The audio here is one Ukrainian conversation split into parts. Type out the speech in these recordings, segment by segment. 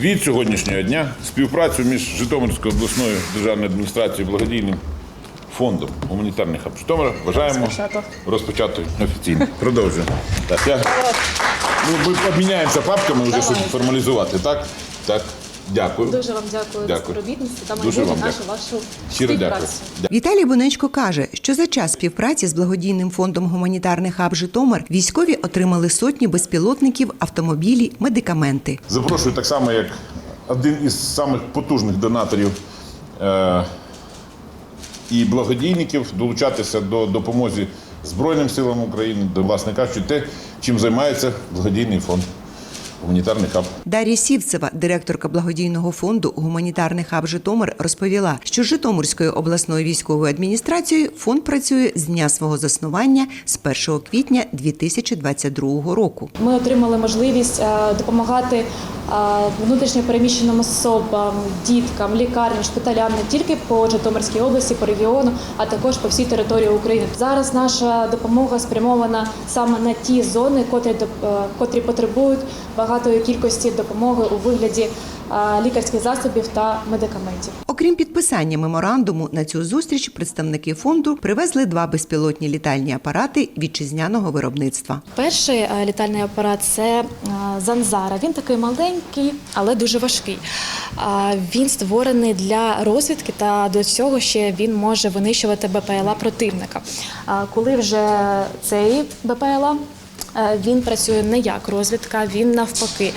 від сьогоднішнього дня співпрацю між Житомирською обласною державною адміністрацією благодійним фондом гуманітарних хаб Житомира вважаємо Розпочато. розпочатою офіційно. Продовжуємо. Так, я, ну, ми обміняємося папками вже, щоб формалізувати. Так? Так. Дякую. Дуже вам дякую, Дякую. за співробітництво та Дуже вам нашу дякую. вашу Щиро співпрацю. дякую. Віталій Бонечко каже, що за час співпраці з благодійним фондом гуманітарних хаб Житомир військові отримали сотні безпілотників, автомобілі, медикаменти. Запрошую так само, як один із самих потужних донаторів е, і благодійників долучатися до допомоги Збройним силам України, до власне кажучи, те, чим займається благодійний фонд гуманітарний хаб. Дар'я Сівцева, директорка благодійного фонду гуманітарний хаб Житомир, розповіла, що з Житомирською обласною військовою адміністрацією фонд працює з дня свого заснування з 1 квітня 2022 року. Ми отримали можливість е, допомагати е, внутрішньо переміщеним особам, діткам, лікарням, шпиталям не тільки по Житомирській області, по регіону, а також по всій території України. Зараз наша допомога спрямована саме на ті зони, котрі е, котрі потребують багатої кількості допомоги у вигляді е, лікарських засобів та медикаментів. Окрім підписання меморандуму на цю зустріч, представники фонду привезли два безпілотні літальні апарати вітчизняного виробництва. Перший е, літальний апарат це е, Занзара. Він такий маленький, але дуже важкий. Він створений для розвідки та до цього ще він може винищувати БПЛА противника. Коли вже цей БПЛА він працює не як розвідка, він навпаки.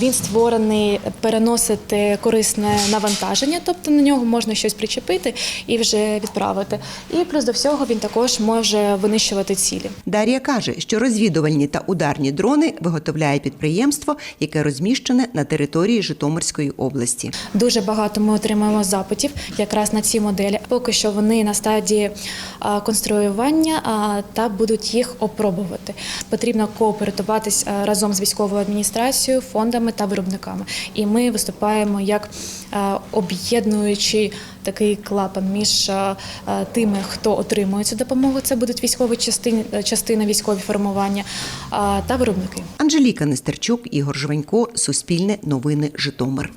Він створений переносити корисне навантаження, тобто на нього можна щось причепити і вже відправити. І плюс до всього він також може винищувати цілі. Дар'я каже, що розвідувальні та ударні дрони виготовляє підприємство, яке розміщене на території Житомирської області. Дуже багато ми отримуємо запитів якраз на ці моделі. Поки що вони на стадії конструювання та будуть їх опробувати. Потрібно кооперуватись разом з військовою адміністрацією, фондами та виробниками. І ми виступаємо як об'єднуючий такий клапан між а, а, тими, хто отримує цю допомогу. Це будуть військові частини, частини військові формування та виробники. Анжеліка Нестерчук, Ігор Жванько, Суспільне новини Житомир.